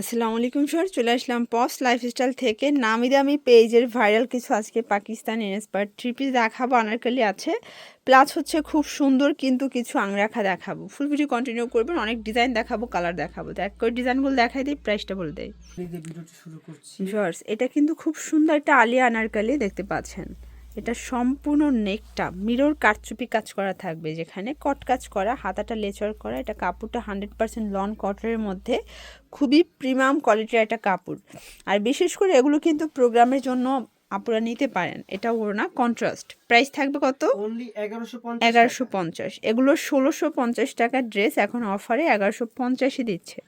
আসসালামু আলাইকুম স্যার চলে আসলাম পস লাইফস্টাইল থেকে। নামি দামি পেজের ভাইরাল কিছু আজকে পাকিস্তানি ইন্সপায়ার থ্রি পিস দেখাবো আনারকালি আছে। প্লাস হচ্ছে খুব সুন্দর কিন্তু কিছু আংরাখা দেখাবো। ফুল ভিডিও কন্টিনিউ করবেন অনেক ডিজাইন দেখাবো কালার দেখাবো। তো এক করে ডিজাইনগুলো দেখাই দিই প্রাইসটা বলে দেয় এটা কিন্তু খুব সুন্দর একটা আলিয়া আনারকালি দেখতে পাচ্ছেন। এটা সম্পূর্ণ নেকটা। মিরর কারচুপি কাজ করা থাকবে যেখানে কট কাজ করা হাতাটা লেচার করা এটা কাপড়টা হান্ড্রেড পার্সেন্ট লন কটনের মধ্যে। খুবই প্রিমিয়াম কোয়ালিটির একটা কাপড়। আর বিশেষ করে এগুলো কিন্তু প্রোগ্রামের জন্য আপনারা নিতে পারেন। এটা ওর না কন্ট্রাস্ট প্রাইস থাকবে কত? এগারোশো পঞ্চাশ এগুলো ষোলোশো পঞ্চাশ টাকার ড্রেস এখন অফারে এগারোশো পঞ্চাশে দিচ্ছে।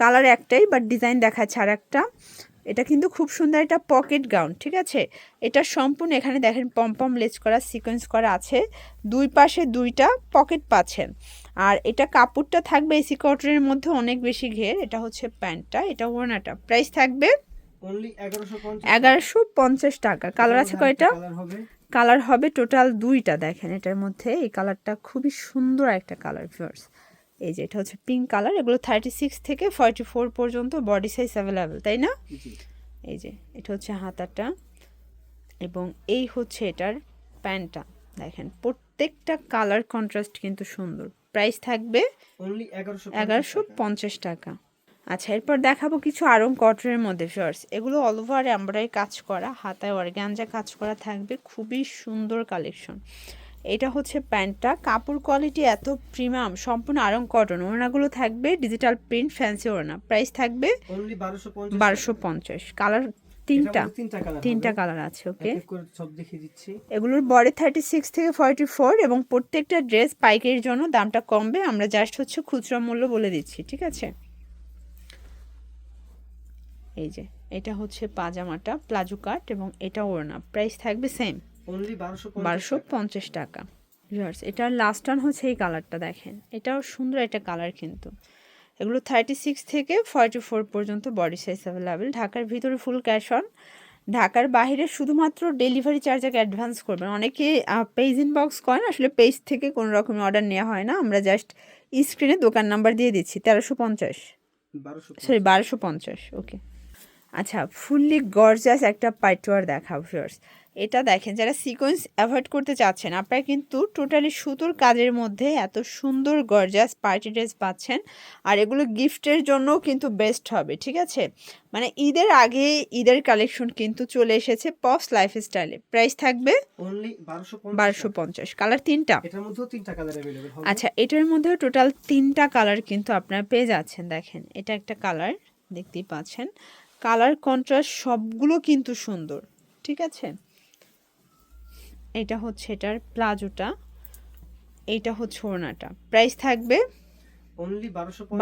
কালার একটাই বাট ডিজাইন দেখাচ্ছে আর একটা এটা কিন্তু খুব সুন্দর একটা পকেট গাউন ঠিক আছে? এটা সম্পূর্ণ এখানে দেখেন পম্পম লেজ করা সিকোয়েন্স করা আছে। দুই পাশে দুইটা পকেট পাচ্ছেন। আর এটা কাপড়টা থাকবে এসি কটনের মধ্যে অনেক বেশি ঘের এটা হচ্ছে প্যান্টটা এটা ওনাটা প্রাইস থাকবে এগারোশো পঞ্চাশ টাকা। কালার আছে কয়টা? কালার হবে? টোটাল দুইটা দেখেন এটার মধ্যে। এই কালারটা খুবই সুন্দর একটা কালার ভিউয়ার্স এই যে এটা হচ্ছে পিঙ্ক কালার এগুলো থার্টি সিক্স থেকে ফর্টি ফোর পর্যন্ত বডি সাইজ অ্যাভেলেবেল তাই না? এই যে এটা হচ্ছে হাতাটা এবং এই হচ্ছে এটার প্যান্টটা। দেখেন প্রত্যেকটা কালার কন্ট্রাস্ট কিন্তু সুন্দর। প্রাইস থাকবে এগারোশো পঞ্চাশ টাকা। আচ্ছা এরপর দেখাবো কিছু আরং কটনের মধ্যে শর্টস এগুলো অল ওভার এমব্রয়ডারি কাজ করা হাতায় অর্গ্যাঞ্জা কাজ করা থাকবে। খুবই সুন্দর কালেকশন এটা হচ্ছে প্যান্টটা। কাপড় কোয়ালিটি এত প্রিমিয়াম সম্পূর্ণ আরং কটন ওড়নাগুলো থাকবে ডিজিটাল প্রিন্ট ফ্যান্সি ওড়না। প্রাইস থাকবে বারোশো পঞ্চাশ কালার তিনটা। তিনটা কালার আছে ওকে সব দেখিয়ে দিচ্ছি। এগুলোর বডি থার্টি সিক্স থেকে ফর্টি ফোর এবং প্রত্যেকটা ড্রেস পাইকারির জন্য দামটা কমবে। আমরা জাস্ট হচ্ছে খুচরা মূল্য বলে দিচ্ছি ঠিক আছে? এই যে এটা হচ্ছে পাজামাটা প্লাজো কাট এবং এটা ওড়না। প্রাইস থাকবে সেম বারোশো পঞ্চাশ টাকা। ভিউয়ার্স এটার লাস্ট টান হচ্ছে এই কালারটা দেখেন। এটাও সুন্দর একটা কালার কিন্তু। এগুলো থার্টি সিক্স থেকে ফর্টি ফোর পর্যন্ত বডি সাইজ অ্যাভেলেবেল ঢাকার ভিতরে ফুল ক্যাশ অন ঢাকার বাইরে শুধুমাত্র ডেলিভারি চার্জ আগে অ্যাডভান্স করবেন। অনেকে পেজ ইনবক্স করেন আসলে পেজ থেকে কোনো রকম অর্ডার নেওয়া হয় না। আমরা জাস্ট স্ক্রিনে দোকান নাম্বার দিয়ে দিচ্ছি তেরোশো পঞ্চাশ। সরি বারোশো পঞ্চাশ ওকে আচ্ছা ফুললি গর্জাস একটা পাইটোয়ার দেখা ভিউয়ার্স এটা দেখেন যারা সিকোয়েন্স অ্যাভয়েড করতে চাচ্ছেন আপনারা কিন্তু টোটালি সুতোর কাজের মধ্যে এত সুন্দর গর্জাস পার্টি ড্রেস পাচ্ছেন। আর এগুলো গিফটের জন্য কিন্তু বেস্ট হবে ঠিক আছে? মানে ঈদের আগে ঈদের কালেকশন কিন্তু চলে এসেছে পস লাইফস্টাইলে প্রাইস থাকবে বারোশো পঞ্চাশ কালার তিনটা। তিনটা কালার আচ্ছা এটার মধ্যে টোটাল তিনটা কালার কিন্তু আপনারা পেয়ে যাচ্ছেন দেখেন। এটা একটা কালার দেখতেই পাচ্ছেন। কালার কন্ট্রাস্ট সবগুলো কিন্তু সুন্দর ঠিক আছে? এটা হচ্ছে এটার প্লাজোটা এইটা হচ্ছে ওড়নাটা। প্রাইস থাকবে অনলি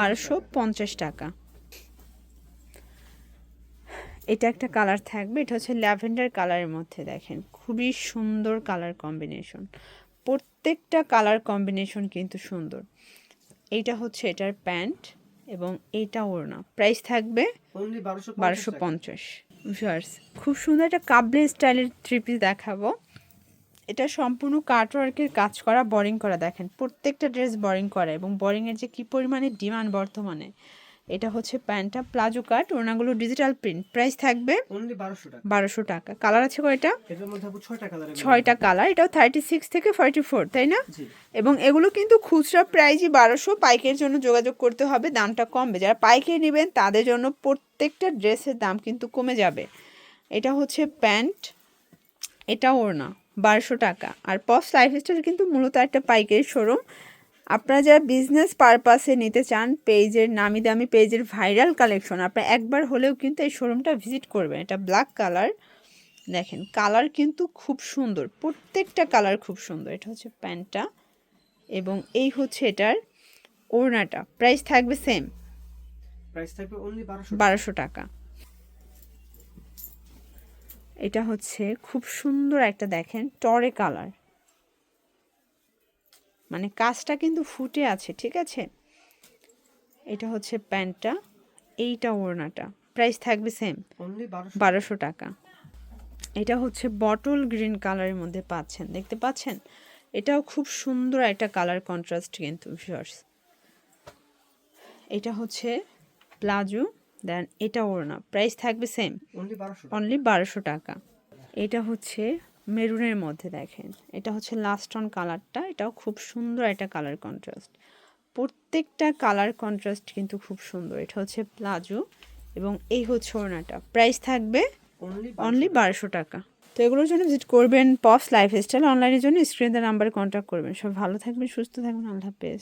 বারোশো পঞ্চাশ টাকা। এটা একটা কালার থাকবে এটা হচ্ছে ল্যাভেন্ডার কালারের মধ্যে দেখেন খুবই সুন্দর কালার কম্বিনেশন। প্রত্যেকটা কালার কম্বিনেশন কিন্তু সুন্দর। এইটা হচ্ছে এটার প্যান্ট এবং এইটা ওড়না। প্রাইস থাকবে বারোশো বারোশো পঞ্চাশ। খুব সুন্দর একটা কাবলে স্টাইলের থ্রি পিস দেখাবো। এটা সম্পূর্ণ কাটওয়ার্কের কাজ করা বোরিং করা। দেখেন প্রত্যেকটা ড্রেস বোরিং করা এবং বোরিংয়ের যে কী পরিমাণে ডিমান্ড বর্তমানে এটা হচ্ছে প্যান্টটা। প্লাজো কাট ওনাগুলো ডিজিটাল প্রিন্ট প্রাইস থাকবে বারোশো টাকা। কালার আছে কয়টা? ছয়টা কালার এটাও থার্টি সিক্স থেকে ফর্টি ফোর তাই না? এবং এগুলো কিন্তু খুচরা প্রাইজই বারোশো। পাইকের জন্য যোগাযোগ করতে হবে দামটা কমবে। যারা পাইকে নেবেন তাদের জন্য প্রত্যেকটা ড্রেসের দাম কিন্তু কমে যাবে। এটা হচ্ছে প্যান্ট এটা ওড়না। বারোশো টাকা। আর পস লাইফস্টাইল কিন্তু মূলত একটা পাইকারি শোরুম আপনারা যারা বিজনেস পারপাসে নিতে চান পেজের নামি দামি পেজের ভাইরাল কালেকশন আপনারা একবার হলেও কিন্তু এই শোরুমটা ভিজিট করবেন। এটা ব্ল্যাক কালার দেখেন কালার কিন্তু খুব সুন্দর। প্রত্যেকটা কালার খুব সুন্দর। এটা হচ্ছে প্যান্টটা এবং এই হচ্ছে এটার ওড়নাটা। প্রাইস থাকবে সেম প্রাইস থাকবে অনলি বারোশো টাকা। এটা হচ্ছে খুব সুন্দর একটা দেখেন টরে কালার। মানে কাজটা কিন্তু ফুটে আছে ঠিক আছে? এটা হচ্ছে প্যান্টটা এইটা ওড়নাটা। প্রাইস থাকবে সেম বারোশো টাকা। এটা হচ্ছে বটল গ্রিন কালারের মধ্যে পাচ্ছেন দেখতে পাচ্ছেন? এটাও খুব সুন্দর একটা কালার কন্ট্রাস্ট কিন্তু ভিউয়ার্স এটা হচ্ছে প্লাজো। দেন এটা ওড়না। প্রাইস থাকবে সেম অনলি বারোশো টাকা। এটা হচ্ছে মেরুনের মধ্যে দেখেন। এটা হচ্ছে লাস্ট অন কালারটা এটাও খুব সুন্দর একটা কালার কন্ট্রাস্ট প্রত্যেকটা কালার কন্ট্রাস্ট কিন্তু খুব সুন্দর। এটা হচ্ছে প্লাজো এবং এই হচ্ছে ওড়নাটা। প্রাইস থাকবে অনলি অনলি বারোশো টাকা। তো এগুলোর জন্য ভিজিট করবেন পপস লাইফস্টাইল অনলাইনের জন্য। স্ক্রিনের নাম্বারে কন্ট্যাক্ট করবেন। সব ভালো থাকবেন সুস্থ থাকবেন। আল্লাহ হাফেজ।